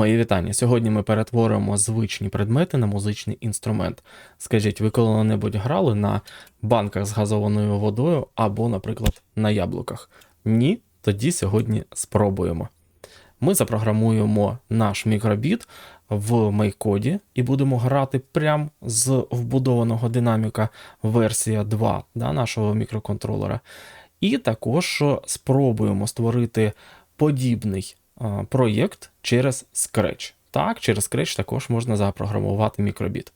Мої вітання. Сьогодні ми перетворимо звичні предмети на музичний інструмент. Скажіть, ви коли-небудь грали на банках з газованою водою або, наприклад, на яблуках? Ні? Тоді сьогодні спробуємо. Ми запрограмуємо наш мікробіт в майкоді і будемо грати прямо з вбудованого динаміка версія 2 да, нашого мікроконтролера. І також спробуємо створити подібний проєкт через Scratch. Так, через Scratch також можна запрограмувати мікробіт.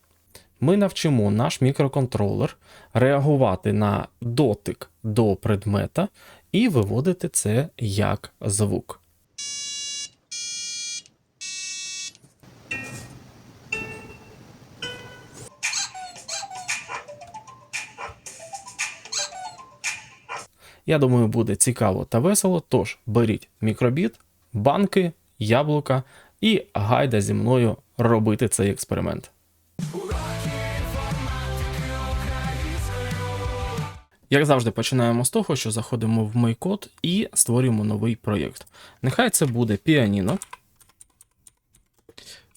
Ми навчимо наш мікроконтролер реагувати на дотик до предмета і виводити це як звук. Я думаю, буде цікаво та весело. Тож беріть мікробіт, банки, яблука і гайда зі мною робити цей експеримент. Як завжди, починаємо з того, що заходимо в MyCode і створюємо новий проєкт. Нехай це буде піаніно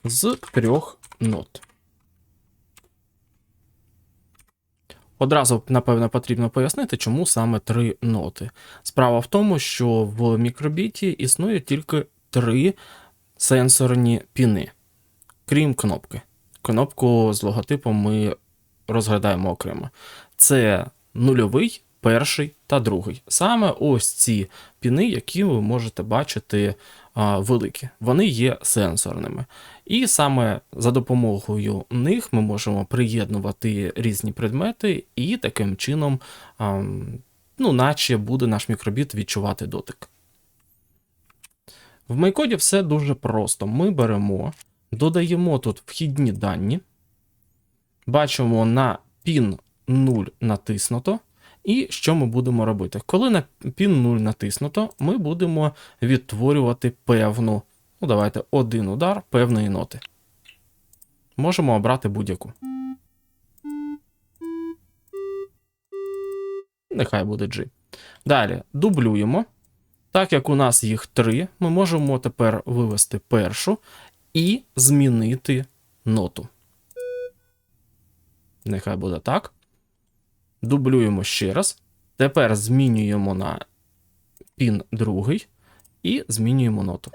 з трьох нот. Одразу, напевно, потрібно пояснити, чому саме три ноти. Справа в тому, що в мікробіті існує тільки три сенсорні піни, крім кнопки. Кнопку з логотипом ми розглядаємо окремо. Це нульовий, перший та другий. Саме ось ці піни, які ви можете бачити великі, вони є сенсорними. І саме за допомогою них ми можемо приєднувати різні предмети, і таким чином, ну, наче буде наш мікробіт відчувати дотик. В майкоді все дуже просто. Ми беремо, додаємо тут вхідні дані, бачимо на пін 0 натиснуто. І що ми будемо робити? Коли на пін 0 натиснуто, ми будемо відтворювати певну, ну давайте, один удар певної ноти. Можемо обрати будь-яку. Нехай буде G. Далі дублюємо. Так як у нас їх три, ми можемо тепер вивести першу і змінити ноту. Нехай буде так. Дублюємо ще раз. Тепер змінюємо на пін другий і змінюємо ноту.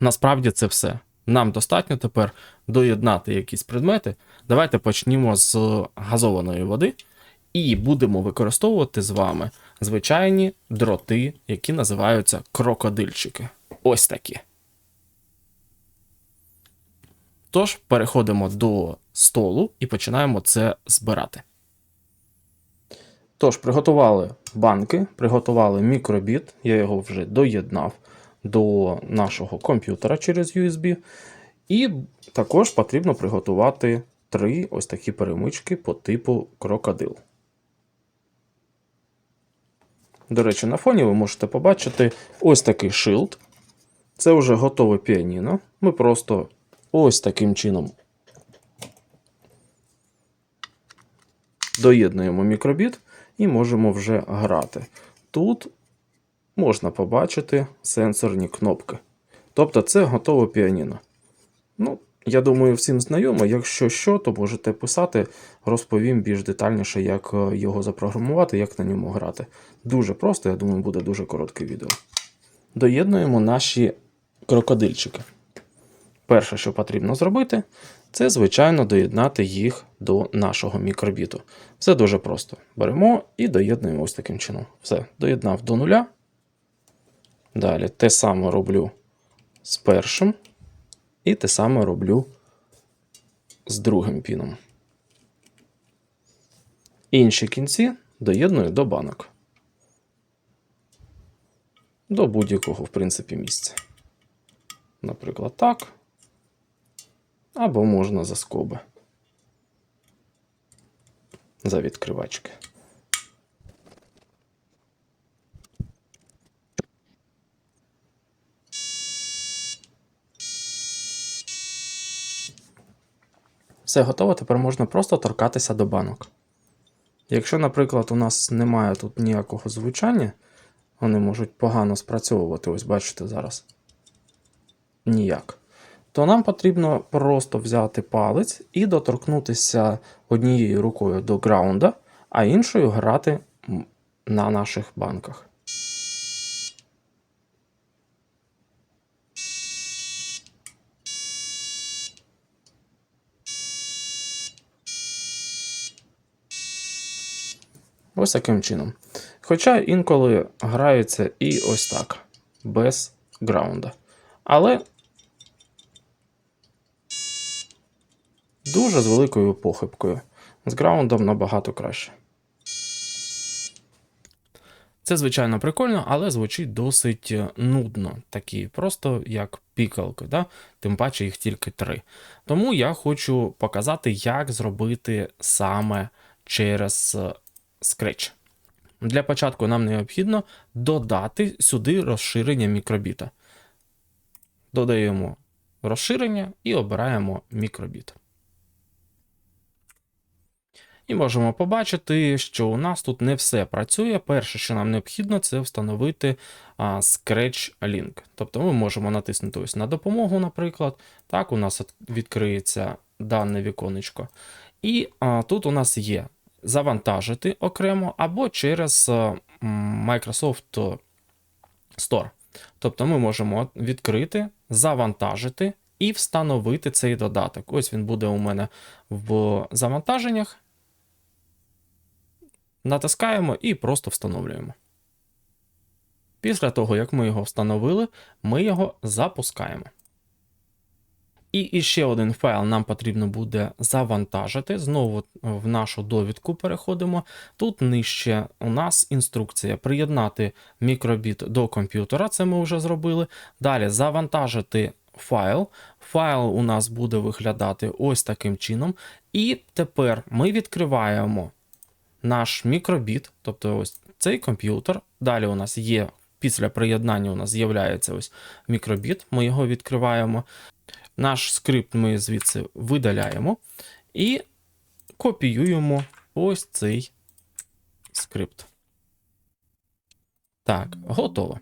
Насправді це все. Нам достатньо тепер доєднати якісь предмети. Давайте почнімо з газованої води і будемо використовувати з вами звичайні дроти, які називаються крокодильчики. Ось такі. Тож переходимо до столу і починаємо це збирати. Тож, приготували банки, приготували мікробіт, я його вже доєднав до нашого комп'ютера через USB. І також потрібно приготувати три ось такі перемички по типу крокодил. До речі, на фоні ви можете побачити ось такий шилд. Це вже готове піаніно. Ми просто ось таким чином доєднуємо мікробіт і можемо вже грати. Тут можна побачити сенсорні кнопки. Тобто це готове піаніно. Ну, я думаю, всім знайомо. Якщо що, то можете писати, розповім більш детальніше, як е, його запрограмувати, як на ньому грати. Дуже просто, я думаю, буде дуже коротке відео. Доєднуємо наші крокодильчики. Перше, що потрібно зробити, це, звичайно, доєднати їх до нашого мікробіту. Все дуже просто. Беремо і доєднуємо ось таким чином. Все, доєднав до нуля. Далі те саме роблю з першим. І те саме роблю з другим піном. Інші кінці доєдную до банок. До будь-якого, в принципі, місця. Наприклад, так. Або можна за скоби. За відкривачки. Все готово, тепер можна просто торкатися до банок. Якщо, наприклад, у нас немає тут ніякого звучання, вони можуть погано спрацьовувати. Ось бачите зараз. Ніяк. То нам потрібно просто взяти палець і доторкнутися однією рукою до граунда, а іншою грати на наших банках. Ось таким чином. Хоча інколи граються і ось так, без граунда. Але дуже з великою похибкою. З граундом набагато краще. Це, звичайно, прикольно, але звучить досить е, нудно, такі, просто як пікалки, да? тим паче їх тільки три. Тому я хочу показати, як зробити саме через е, Scratch. Для початку нам необхідно додати сюди розширення мікробіта. Додаємо розширення і обираємо мікробіт. І можемо побачити, що у нас тут не все працює. Перше, що нам необхідно, це встановити Scratch Link. Тобто ми можемо натиснути ось на допомогу, наприклад. Так, у нас відкриється дане віконечко. І а, тут у нас є завантажити окремо або через Microsoft Store. Тобто ми можемо відкрити, завантажити і встановити цей додаток. Ось він буде у мене в завантаженнях. Натискаємо і просто встановлюємо. Після того, як ми його встановили, ми його запускаємо. І іще один файл нам потрібно буде завантажити. Знову в нашу довідку переходимо. Тут нижче у нас інструкція приєднати мікробіт до комп'ютера, це ми вже зробили. Далі завантажити файл. Файл у нас буде виглядати ось таким чином. І тепер ми відкриваємо наш мікробіт, тобто ось цей комп'ютер. Далі у нас є, після приєднання у нас з'являється ось мікробіт, ми його відкриваємо. Наш скрипт ми звідси видаляємо і копіюємо ось цей скрипт. Так, готово.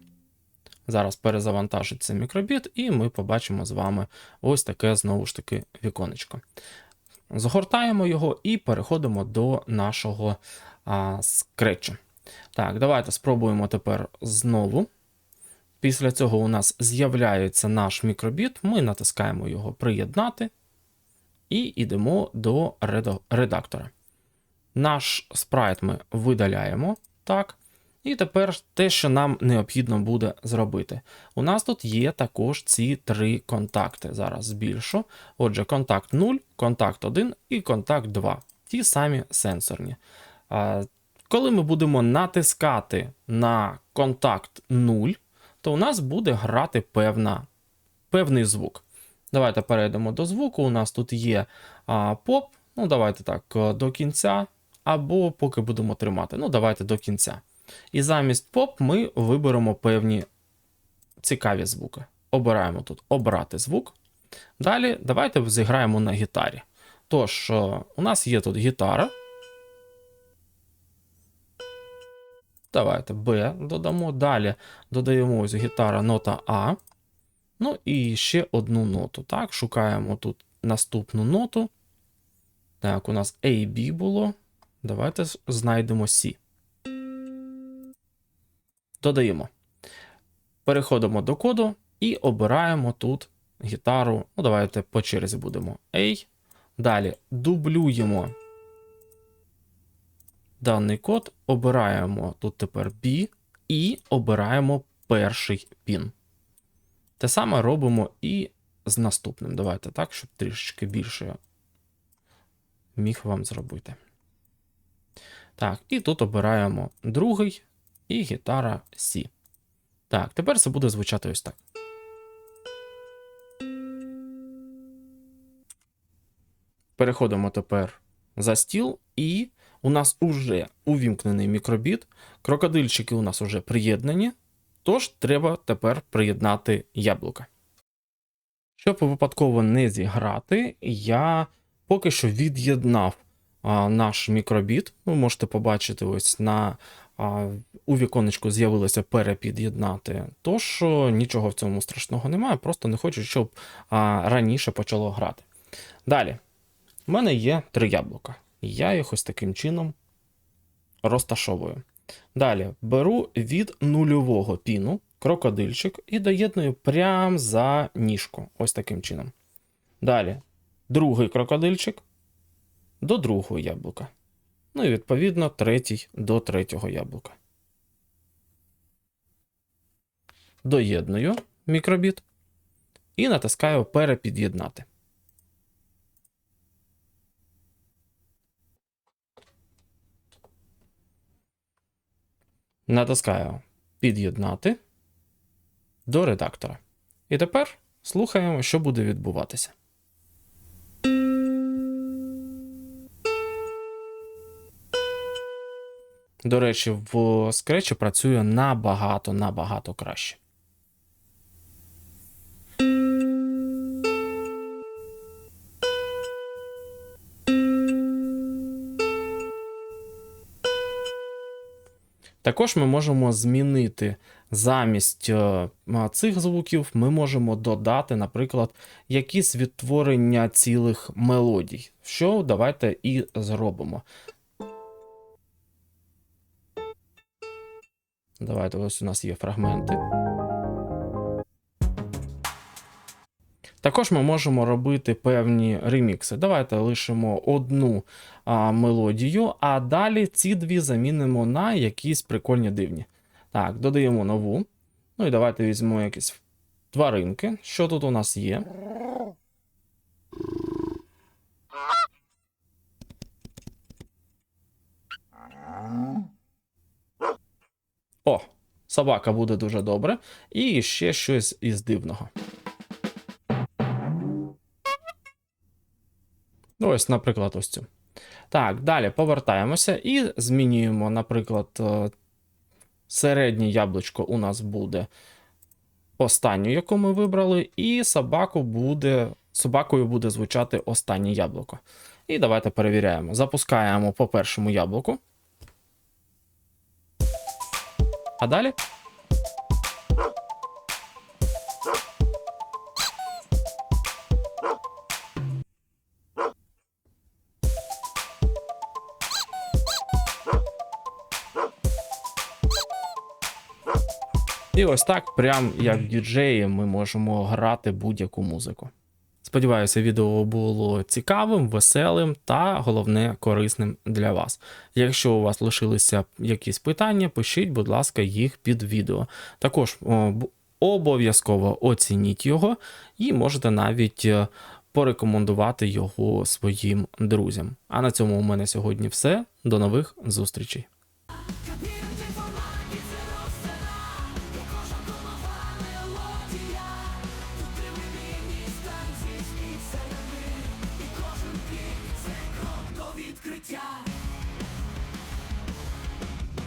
Зараз перезавантажиться мікробіт, і ми побачимо з вами ось таке знову ж таки віконечко. Згортаємо його і переходимо до нашого а, скретчу. Так, давайте спробуємо тепер знову. Після цього у нас з'являється наш мікробіт, ми натискаємо його приєднати і йдемо до редактора. Наш спрайт ми видаляємо. Так. І тепер те, що нам необхідно буде зробити. У нас тут є також ці три контакти. Зараз збільшу. Отже, контакт 0, контакт 1 і контакт 2. Ті самі сенсорні. Коли ми будемо натискати на контакт 0, то у нас буде грати певна, певний звук. Давайте перейдемо до звуку. У нас тут є а, поп. Ну, давайте так, до кінця. Або поки будемо тримати. Ну, давайте до кінця. І замість поп ми виберемо певні цікаві звуки. Обираємо тут обрати звук. Далі давайте зіграємо на гітарі. Тож, у нас є тут гітара. Давайте Б додамо. Далі додаємо ось гітара нота А. Ну і ще одну ноту. Так, шукаємо тут наступну ноту. Так, у нас A, B було. Давайте знайдемо C. Додаємо. Переходимо до коду і обираємо тут гітару. Ну, давайте по черзі будемо A. Далі дублюємо даний код, обираємо тут тепер B і обираємо перший пін. Те саме робимо і з наступним. Давайте так, щоб трішечки більше міг вам зробити. Так, і тут обираємо другий і гітара C. Так, тепер це буде звучати ось так. Переходимо тепер за стіл, і у нас уже увімкнений мікробіт. Крокодильчики у нас уже приєднані. Тож треба тепер приєднати яблука. Щоб випадково не зіграти, я поки що від'єднав наш мікробіт. Ви можете побачити ось на у віконечку з'явилося перепід'єднати. Тож о, нічого в цьому страшного немає, просто не хочу, щоб раніше почало грати. Далі, в мене є три яблука. Я їх ось таким чином розташовую. Далі беру від нульового піну крокодильчик і доєдную прямо за ніжку. Ось таким чином. Далі другий крокодильчик до другого яблука. Ну і відповідно третій до третього яблука. Доєдную мікробіт і натискаю перепід'єднати. Натискаю під'єднати до редактора. І тепер слухаємо, що буде відбуватися. До речі, в Scratch працює набагато набагато краще. Також ми можемо змінити замість е, цих звуків, ми можемо додати, наприклад, якісь відтворення цілих мелодій. Що давайте і зробимо. Давайте ось у нас є фрагменти. Також ми можемо робити певні ремікси. Давайте лишимо одну а, мелодію, а далі ці дві замінимо на якісь прикольні дивні. Так, додаємо нову. Ну і давайте візьмемо якісь тваринки. Що тут у нас є? Собака буде дуже добре. І ще щось із дивного. Ну, ось, наприклад, ось цю. Так, далі повертаємося і змінюємо, наприклад, е, середнє яблучко у нас буде останню, яку ми вибрали, і собаку буде, собакою буде звучати останнє яблуко. І давайте перевіряємо. Запускаємо по першому яблуку. А далі. І ось так, прям як діджеї, ми можемо грати будь-яку музику. Сподіваюся, відео було цікавим, веселим та головне корисним для вас. Якщо у вас лишилися якісь питання, пишіть, будь ласка, їх під відео. Також обов'язково оцініть його і можете навіть е, порекомендувати його своїм друзям. А на цьому у мене сьогодні все. До нових зустрічей.